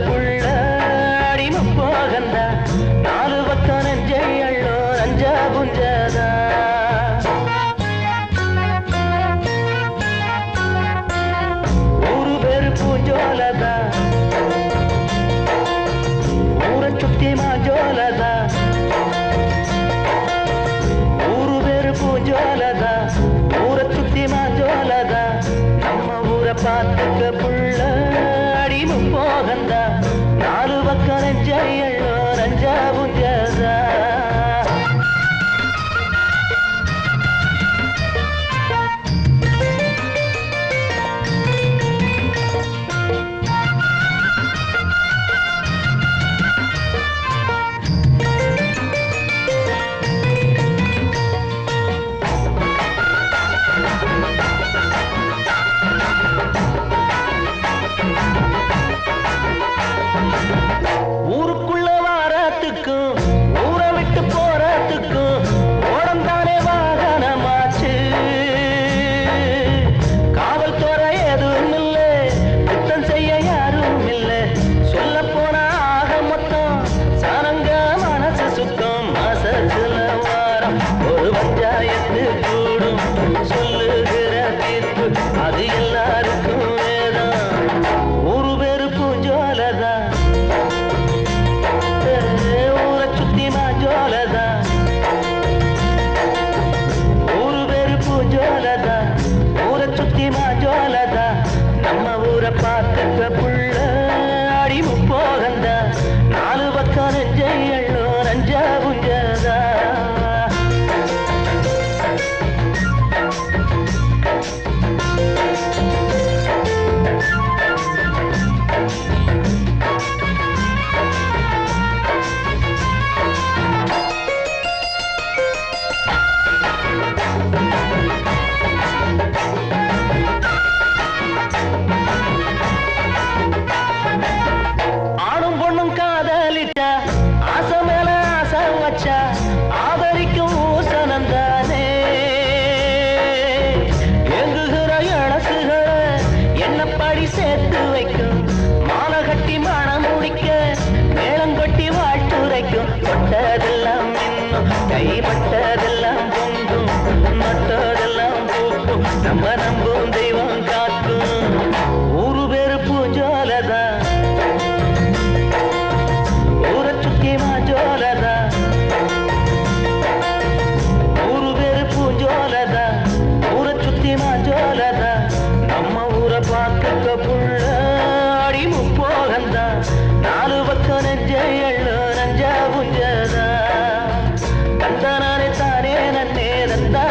புள்ள அடிமை போகந்தா நாலு பக்கம் நெஞ்சை அள்ளோ நஞ்சா புஞ்சாதா. ஊரு பேரு பூஞ்சோலதா. ஊரை சுத்தி மாஜோலதா ஊரு பேரு பூஞ்சோலதா. ஊரை சுத்தி மாஜோலதா நம்ம ஊரை பார்த்துக்க புள்ள ஊரை சுத்தி மாஞ்சோலதா நம்ம ஊரை பார்த்துக்க புள்ள அடிமு போகந்தா நாலு பக்கம் நெஞ்சை எள்ளோ நஞ்சா புஞ்சதா நம்ம நம்பும் தெய்வம் காக்கும். ஊரு பேரு பூஞ்சோலதா ஊரை சுத்தி மாஜோலதா ஊரு பேரு பூஞ்சோலதா? ஊரை சுத்தி மாஜோலதா நம்ம ஊரை பார்க்க புள்ள அடி முப்போகந்தா. நாலு பக்கம் நெஞ்ச எள்ளு நஞ்சா புஞ்சதா? கந்தனானே தானே நன்னே நந்தா?